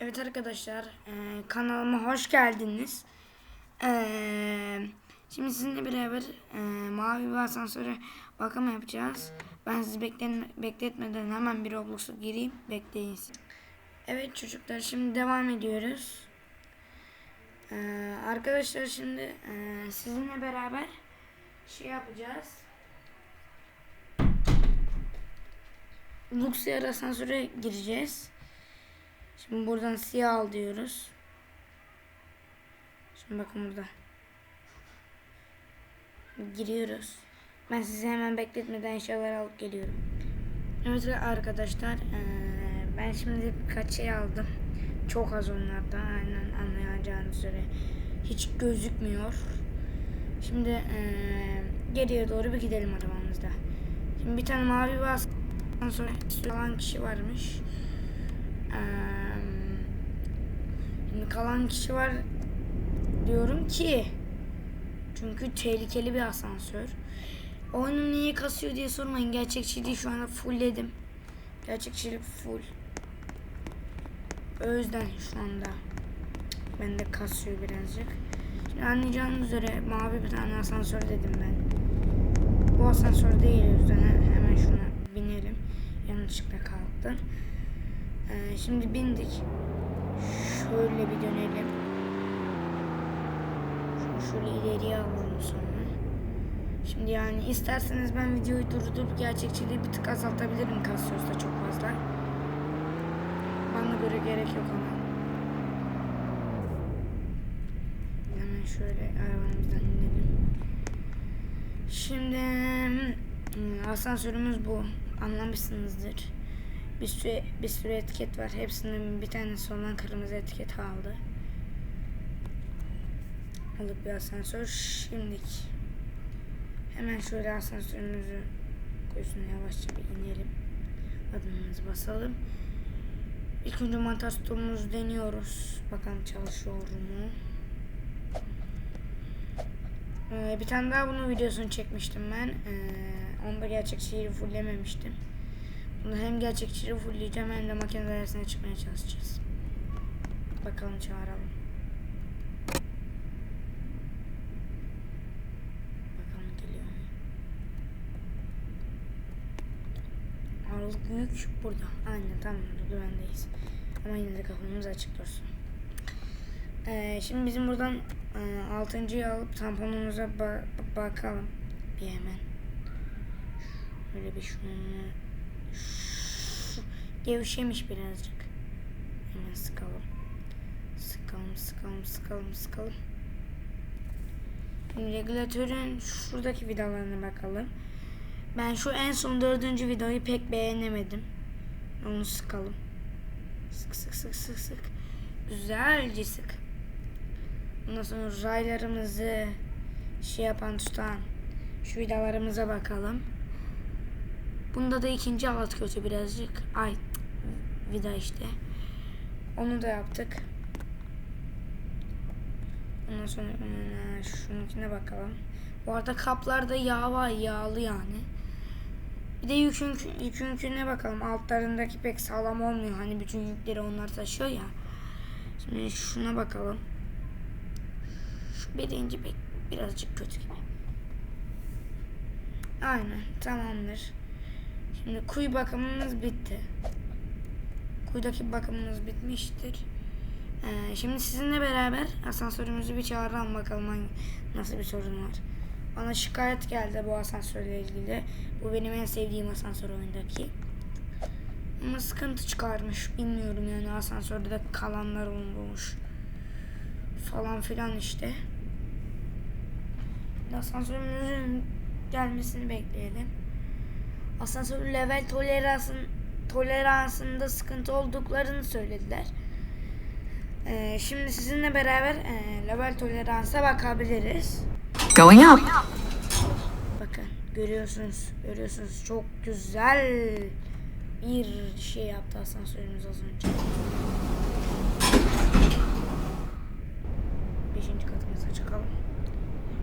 Evet arkadaşlar e, kanalıma hoş geldiniz. E, şimdi sizinle beraber e, mavi bir asansöre bakım yapacağız. Ben sizi bekletmeden hemen bir Roblox'a gireyim. Bekleyin. Evet çocuklar şimdi devam ediyoruz. E, arkadaşlar şimdi e, sizinle beraber şey yapacağız. Luxury asansöre gireceğiz. Şimdi buradan siyah al diyoruz. Şimdi bakın burada. Giriyoruz. Ben sizi hemen bekletmeden eşyaları alıp geliyorum. Evet arkadaşlar eee, ben şimdi birkaç şey aldım. Çok az onlardan aynen anlayacağınız üzere. Hiç gözükmüyor. Şimdi eee, geriye doğru bir gidelim arabamızda. Şimdi bir tane mavi bir asansör alan kişi varmış. Eee, Şimdi kalan kişi var diyorum ki çünkü tehlikeli bir asansör. Oyunu niye kasıyor diye sormayın. Gerçekçiliği şu anda fullledim. Gerçekçilik full. O yüzden şu anda bende kasıyor birazcık. Şimdi anlayacağınız üzere mavi bir tane asansör dedim ben. Bu asansör değil o yüzden he- hemen şuna binelim. Yanlışlıkla kalktı. Ee, şimdi bindik. Şöyle bir dönelim. Şunu şöyle ileriye alalım sonra. Şimdi yani isterseniz ben videoyu durdurup gerçekçiliği bir tık azaltabilirim kasıyorsa çok fazla. Bana göre gerek yok ama. Hemen şöyle arabamızdan inelim. Şimdi hmm, asansörümüz bu. Anlamışsınızdır. Bir sürü, bir sürü etiket var. Hepsinden bir tanesi olan kırmızı etiket aldı. Alıp bir asansör. Şimdilik hemen şöyle asansörümüzü koyusuna yavaşça bir inelim. Adımımızı basalım. İlk önce mantar stolumuzu deniyoruz. Bakalım çalışıyor mu? Ee, bir tane daha bunun videosunu çekmiştim ben. Ee, onda gerçekçiyi fulllememiştim. Bunu hem gerçekçiyi fullleyeceğim hem de makine dairesine çıkmaya çalışacağız. Bakalım çağıralım. Bakalım geliyor mu? Aralık büyük burada. Aynen tamam güvendeyiz. Ama yine de kafamız açık dursun. Ee, şimdi bizim buradan e, altıncıyı alıp tamponumuza ba- bakalım. Bir hemen. Böyle bir şunu Şu- gevşemiş birazcık. Hemen sıkalım. Sıkalım, sıkalım, sıkalım, sıkalım. Şimdi regülatörün şuradaki vidalarına bakalım. Ben şu en son dördüncü vidayı pek beğenemedim. Onu sıkalım. Sık sık sık sık sık. Güzelce sık. Ondan sonra raylarımızı şey yapan tutan şu vidalarımıza bakalım. Bunda da ikinci alat kötü birazcık. Ay vida işte. Onu da yaptık. Ondan sonra şununkine bakalım. Bu arada kaplarda yağ var yağlı yani. Bir de yükün, yükünküne bakalım. Altlarındaki pek sağlam olmuyor. Hani bütün yükleri onlar taşıyor ya. Şimdi şuna bakalım. Şu birinci pek birazcık kötü gibi. Aynen tamamdır. Şimdi kuyu bakımımız bitti. Kuyudaki bakımımız bitmiştir. Ee, şimdi sizinle beraber asansörümüzü bir çağıralım bakalım nasıl bir sorun var. Bana şikayet geldi bu asansörle ilgili. Bu benim en sevdiğim asansör oyundaki. Ama sıkıntı çıkarmış. Bilmiyorum yani asansörde de kalanlar olmuş. Falan filan işte. Asansörümüzün gelmesini bekleyelim. Asansör level toleransın, toleransında sıkıntı olduklarını söylediler. Ee, şimdi sizinle beraber e, level toleransa bakabiliriz. Going up. Bakın görüyorsunuz, görüyorsunuz çok güzel bir şey yaptı asansörümüz az önce. Beşinci katımıza çıkalım.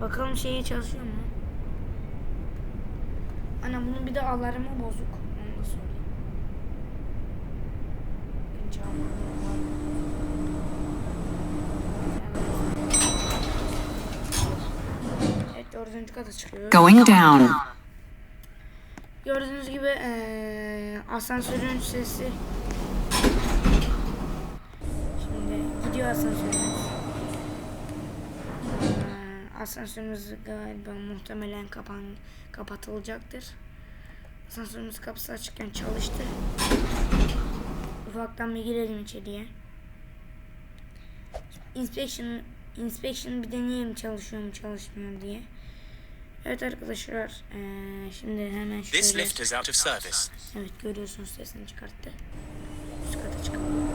Bakalım şeyi çalışıyor mu? Ana bunun bir de alarmı bozuk. Onu da söyleyeyim. Evet dördüncü kata çıkıyoruz. Going down. Gördüğünüz gibi ee, asansörün sesi. Şimdi gidiyor asansörün Asansörümüz galiba muhtemelen kapan kapatılacaktır. Asansörümüz kapısı açıkken çalıştı. Ufaktan bir girelim içeriye. Inspection inspection bir deneyelim çalışıyor mu çalışmıyor diye. Evet arkadaşlar eee, şimdi hemen şöyle. This lift is out of service. Evet görüyorsunuz sesini çıkarttı. Üst kata çıkalım.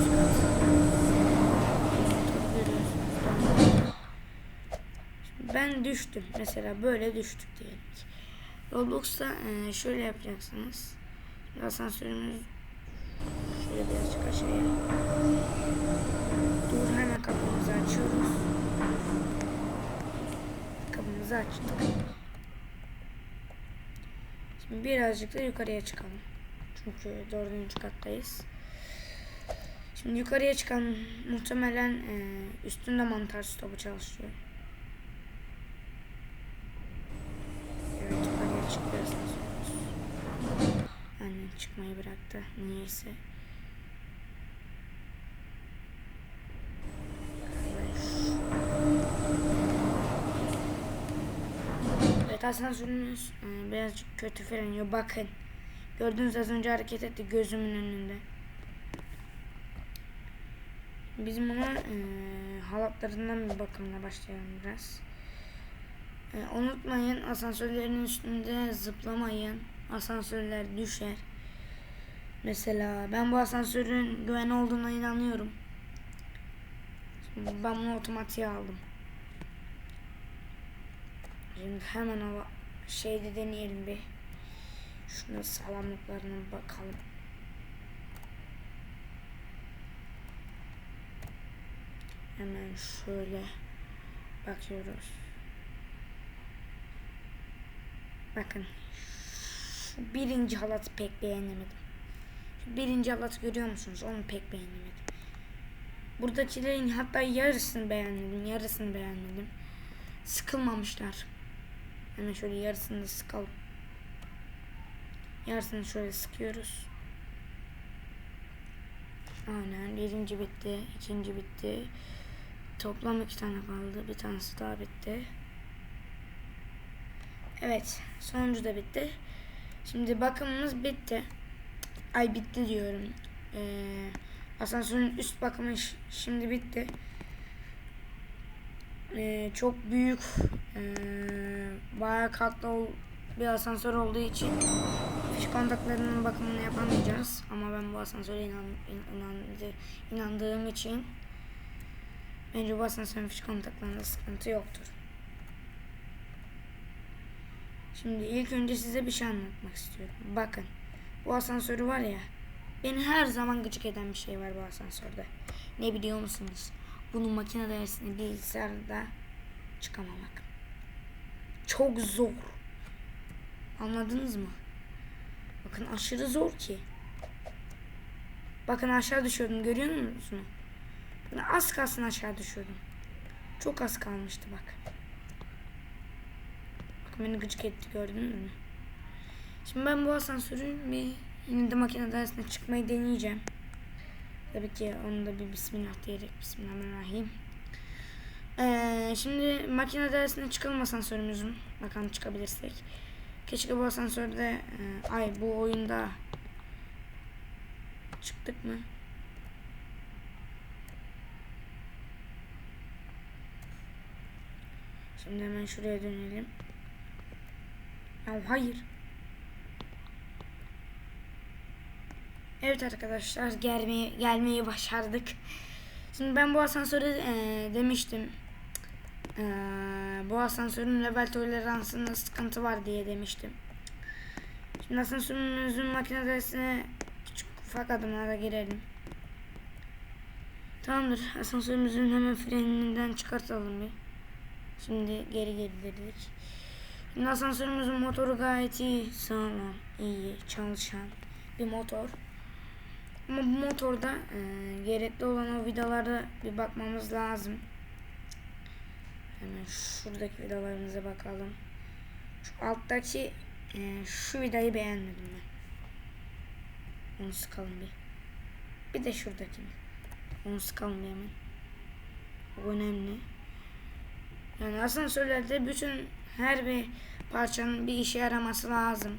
Üst kat. Motoru görüyorsunuz. Şimdi Ben düştüm. Mesela böyle düştük diyelim ki. Roblox'ta eee, şöyle yapacaksınız. Şimdi asansörümüz şöyle birazcık aşağıya. Dur hemen kapımızı açıyoruz. Kapımızı açtık. Şimdi birazcık da yukarıya çıkalım. Çünkü dördüncü kattayız. Şimdi yukarıya çıkalım. Muhtemelen e, üstünde mantar stopu çalışıyor. Evet yukarıya çıkıyoruz. Aynen çıkmayı bıraktı. Niyeyse. Evet asansörümüz e, birazcık kötü freniyor. Bakın. Gördüğünüz az önce hareket etti gözümün önünde. Biz buna e, halatlarından bir bakımla başlayalım biraz. E, unutmayın asansörlerin üstünde zıplamayın. Asansörler düşer. Mesela ben bu asansörün güven olduğuna inanıyorum. Ben bunu otomatiğe aldım. Şimdi hemen o şeyde deneyelim bir. Şunun sağlamlıklarına bakalım. Hemen şöyle bakıyoruz. Bakın. Birinci halatı pek beğenemedim. Birinci halatı görüyor musunuz? Onu pek beğenemedim. Buradakilerin hatta yarısını beğenmedim. Yarısını beğenmedim. Sıkılmamışlar. Hemen şöyle yarısını da sıkalım. Yarısını şöyle sıkıyoruz. Aynen birinci bitti. ikinci bitti. Toplam iki tane kaldı. Bir tanesi daha bitti. Evet. Sonuncu da bitti. Şimdi bakımımız bitti. Ay bitti diyorum. Ee, asansörün üst bakımı şimdi bitti. Ee, çok büyük ee, bayağı katlı ol- bir asansör olduğu için fiş kontaklarının bakımını yapamayacağız. Ama ben bu asansöre inan, in- inandı, inandığım için bence bu asansörün fiş kontaklarında sıkıntı yoktur. Şimdi ilk önce size bir şey anlatmak istiyorum. Bakın bu asansörü var ya beni her zaman gıcık eden bir şey var bu asansörde. Ne biliyor musunuz? Bunu makine dersinde bilgisayarda çıkamamak. Çok zor. Anladınız mı? Bakın aşırı zor ki. Bakın aşağı düşüyordum görüyor musunuz? Bakın az kalsın aşağı düşüyordum. Çok az kalmıştı bak. Bakın beni gıcık etti gördünüz mü? Şimdi ben bu asansörün bir yine de makine dersine çıkmayı deneyeceğim. Tabii ki onu da bir bismillah diyerek bismillahirrahmanirrahim. Ee, şimdi makine dersine çıkalım asansörümüzün. Bakalım çıkabilirsek. Keşke bu asansörde e, ay bu oyunda çıktık mı? Şimdi hemen şuraya dönelim. Ya hayır. Evet arkadaşlar gelmeyi, gelmeyi başardık. Şimdi ben bu asansörü e, demiştim. E, bu asansörün level toleransında sıkıntı var diye demiştim. Şimdi asansörümüzün makinesine küçük ufak adımlara girelim. Tamamdır. Asansörümüzün hemen freninden çıkartalım bir. Şimdi geri geridirdik. Şimdi asansörümüzün motoru gayet iyi, sağlam, iyi, çalışan bir motor. Ama bu motorda e, gerekli olan o vidalara bir bakmamız lazım. Hemen şuradaki vidalarımıza bakalım. Şu alttaki e, şu vidayı beğenmedim ben. Onu sıkalım bir. Bir de şuradakini. Onu sıkalım bir hemen. O önemli. Yani asansörlerde bütün her bir parçanın bir işe yaraması lazım.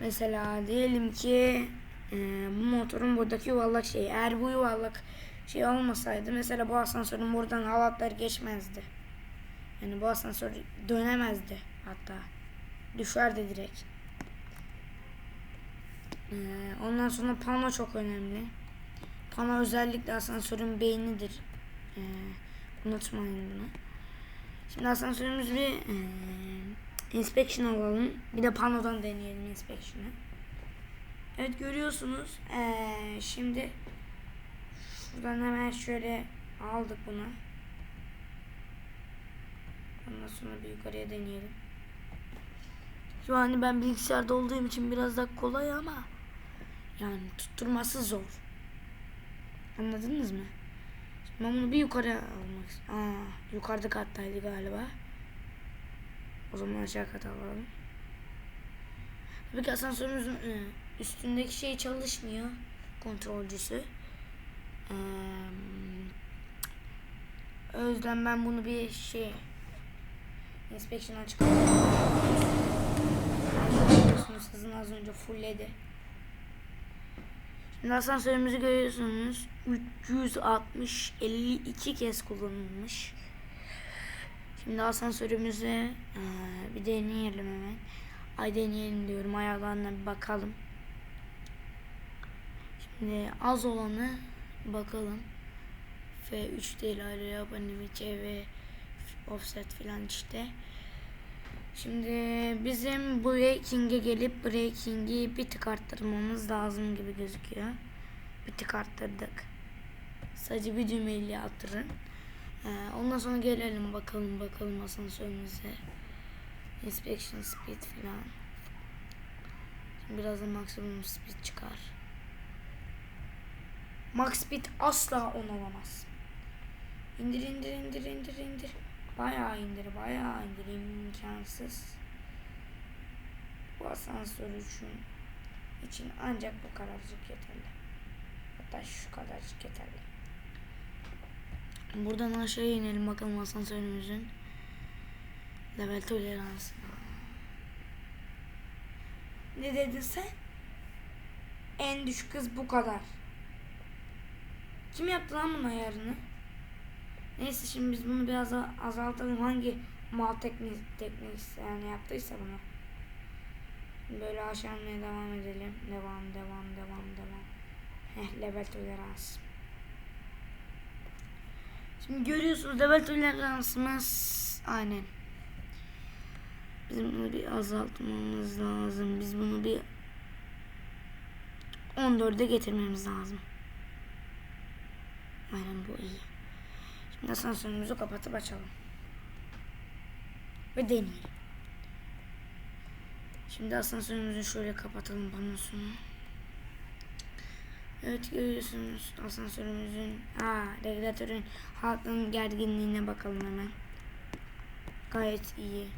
Mesela diyelim ki e, bu motorun buradaki yuvarlak şey. Eğer bu yuvarlak şey olmasaydı mesela bu asansörün buradan halatlar geçmezdi. Yani bu asansör dönemezdi hatta. Düşerdi direkt. Ee, ondan sonra pano çok önemli. Pano özellikle asansörün beynidir. Ee, unutmayın bunu. Şimdi asansörümüz bir e, inspection alalım. Bir de panodan deneyelim inspection'ı. Evet görüyorsunuz. Ee, şimdi şuradan hemen şöyle aldık bunu. Ondan sonra bir yukarıya deneyelim. Şu an ben bilgisayarda olduğum için biraz da kolay ama yani tutturması zor. Anladınız mı? Şimdi ben bunu bir yukarı almak istiyorum. Aa, yukarıda kattaydı galiba. O zaman aşağı kata alalım. Tabii ki asansörümüzün e, üstündeki şey çalışmıyor. Kontrolcüsü. Ee, o ben bunu bir şey inspection'a çıkartıyorum. Hızını az önce fullledi. Şimdi asansörümüzü görüyorsunuz. 360 52 kez kullanılmış. Şimdi asansörümüzü eee, bir deneyelim hemen. Ay deneyelim diyorum. Ayarlarına bir bakalım. Şimdi az olanı bakalım. F3 değil ayrı abonemiçe ve offset filan işte. Şimdi bizim breaking'e gelip breaking'i bir tık arttırmamız lazım gibi gözüküyor. Bir tık arttırdık. Sadece bir düğmeyle arttırın. Ee, ondan sonra gelelim bakalım bakalım asansörümüze. Inspection speed falan. Şimdi biraz da maksimum speed çıkar. Max speed asla on olamaz. İndir indir indir indir indir. Bayağı indir bayağı indir imkansız. Bu asansör için, için ancak bu kadarcık yeterli. Hatta şu kadarcık yeterli. Buradan aşağıya inelim bakalım asansörümüzün level toleransına. Ne dedin sen? En düşük hız bu kadar. Kim yaptı lan bunun ayarını? Neyse şimdi biz bunu biraz azaltalım. Hangi mal teknik teknik yani yaptıysa bunu. Böyle aşağıya devam edelim. Devam, devam, devam, devam. Heh, level tolerans. Şimdi görüyorsunuz level toleransımız aynen. Bizim bunu bir azaltmamız lazım. Biz bunu bir 14'e getirmemiz lazım. Aynen bu iyi. Şimdi asansörümüzü kapatıp açalım. Ve deneyelim. Şimdi asansörümüzü şöyle kapatalım panosunu. Evet görüyorsunuz asansörümüzün aa regülatörün halkının gerginliğine bakalım hemen. Gayet iyi.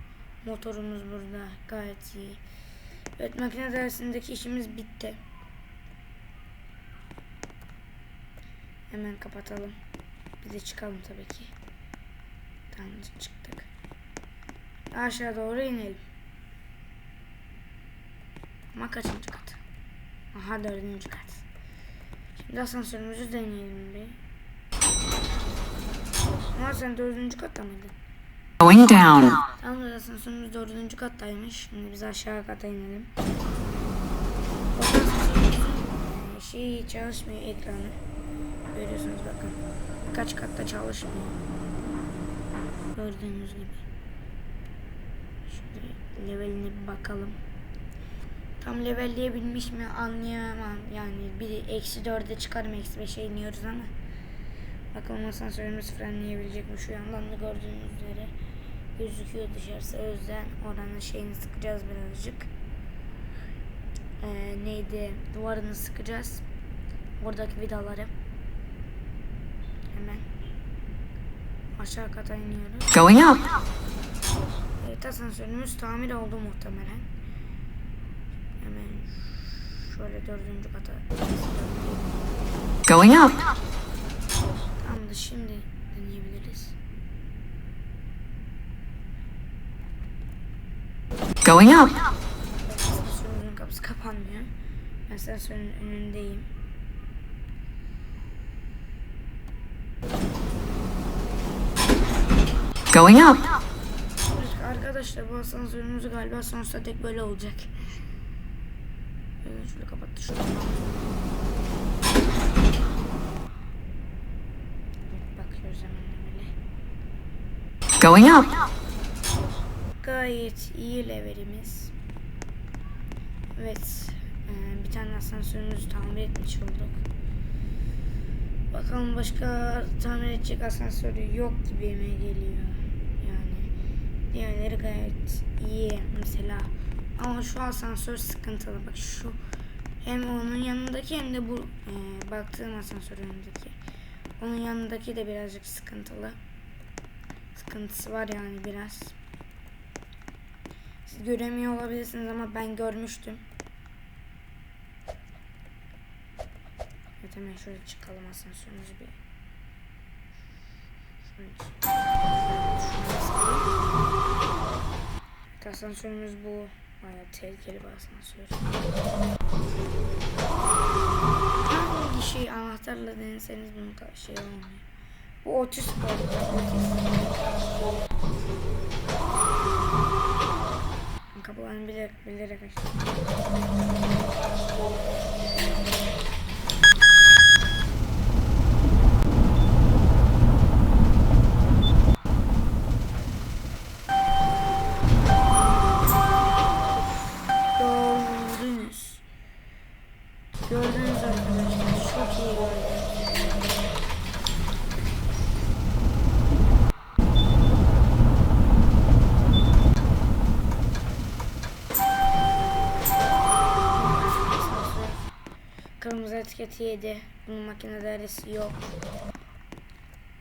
Motorumuz burada gayet iyi. Evet makine dersindeki işimiz bitti. Hemen kapatalım. Bir de çıkalım tabii ki. Tamam çıktık. Aşağı doğru inelim. Ama kaçıncı kat? Aha dördüncü kat. Şimdi asansörümüzü deneyelim bir. Ama sen dördüncü katta mıydın? Going down. Tamam da asansörümüz dördüncü kattaymış. Şimdi biz aşağı kata inelim. Şey çalışmıyor ekranı. Görüyorsunuz bakın. Kaç katta çalışmıyor. Gördüğünüz gibi. Şimdi leveline bir bakalım. Tam levelleyebilmiş mi anlayamam. Yani bir eksi dörde çıkarım eksi beşe iniyoruz ama. Bakalım asansörümüz frenleyebilecek mi? Şu yandan da gördüğünüz üzere gözüküyor dışarısı. O yüzden oranın şeyini sıkacağız birazcık. Ee, neydi? Duvarını sıkacağız. Oradaki vidaları. Hemen. Aşağı kata iniyoruz. Going up. Evet asansörümüz tamir oldu muhtemelen. Hemen şöyle dördüncü kata. Going up. Tamamdır şimdi deneyebiliriz. Going up. Asansörümüzün kapısı kapanmıyor. Ben asansörün önündeyim. Going up. Arkadaşlar bu asansörümüz galiba sonsuza dek böyle olacak. Evet, şöyle kapattı şunu. Bakıyoruz hemen böyle. Going up. Gayet iyi levelimiz. Evet. e, bir tane asansörümüzü tamir etmiş olduk. Bakalım başka tamir edecek asansörü yok gibime geliyor. Diğerleri gayet iyi mesela. Ama şu asansör sıkıntılı. Bak şu hem onun yanındaki hem de bu e, baktığım asansör önündeki. Onun yanındaki de birazcık sıkıntılı. Sıkıntısı var yani biraz. Siz göremiyor olabilirsiniz ama ben görmüştüm. Evet hemen şöyle çıkalım asansörümüzü bir. Şöyle asansörümüz bu. Bayağı tehlikeli bir asansör. Hangi şey anahtarla deneseniz kadar şey olmuyor. Bu otist bu. Kapılarını bilerek, bilerek açtım. Kırmızı etiketi yedi. Bunun makinede arası yok.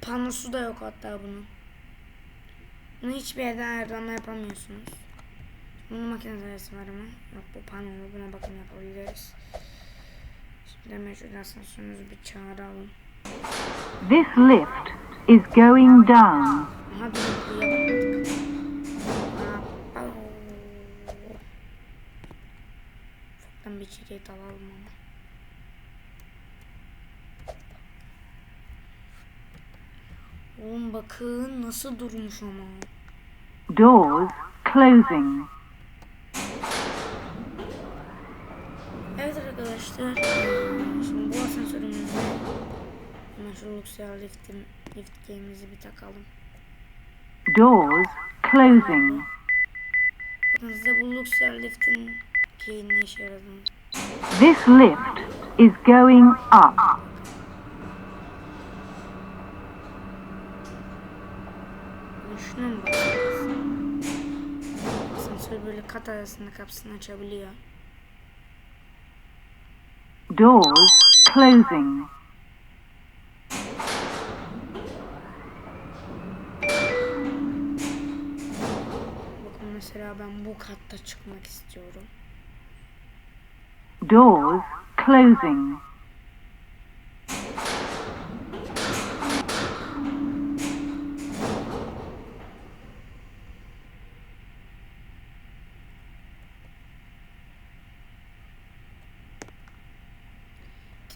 Panosu da yok hatta bunun. Bunu hiçbir yerden ayarlama yapamıyorsunuz. Bunun makinede arası var ama. Yok bu panolu buna bakım yapabiliriz. Şuradan asansörümüzü bir çağıralım. This lift is going down. Aa, au. Ufaktan bir içeriye dalalım ama. Oğlum bakın nasıl durmuş ama. Doors closing. Evet arkadaşlar. Şimdi bu asansörümüzde hemen şu Luxia liftin, lift game'imizi bir takalım. Doors closing. Bakın size bu Luxia liftin ki ne işe yaradığını. This lift is going up. Şuna mı? Asansör böyle kat arasında kapısını açabiliyor. Doors closing. Bakın mesela ben bu katta çıkmak istiyorum. Doors closing.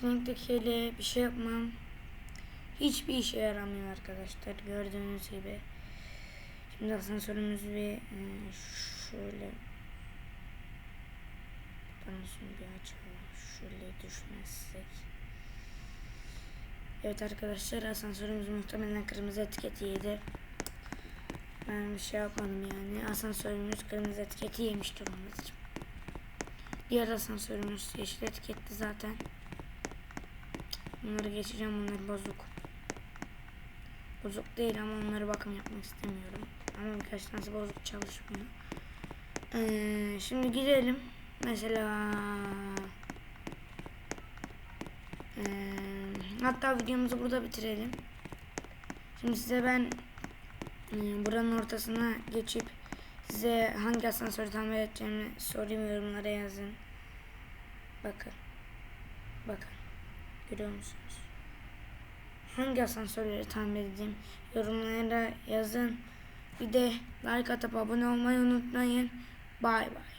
Tinek'tekiyle bir şey yapmam. Hiçbir işe yaramıyor arkadaşlar. Gördüğünüz gibi. Şimdi asansörümüzü bir e, şöyle panosunu bir açalım. Şöyle düşmezsek. Evet arkadaşlar asansörümüz muhtemelen kırmızı etiketi yedi. Ben bir şey yapmadım yani. Asansörümüz kırmızı etiketi yemiş durumdadır. Diğer asansörümüz yeşil etiketli zaten. Bunları geçeceğim. Bunlar bozuk. Bozuk değil ama onlara bakım yapmak istemiyorum. Ama birkaç tanesi bozuk çalışmıyor. Ee, şimdi gidelim. Mesela ee, hatta videomuzu burada bitirelim. Şimdi size ben Ee, buranın ortasına geçip size hangi asansörü tamir edeceğimi sorayım yorumlara yazın. Bakın. Bakın. Görüyor musunuz? Hangi asansörleri tamir edeyim? Yorumlara yazın. Bir de like atıp abone olmayı unutmayın. Bay bay.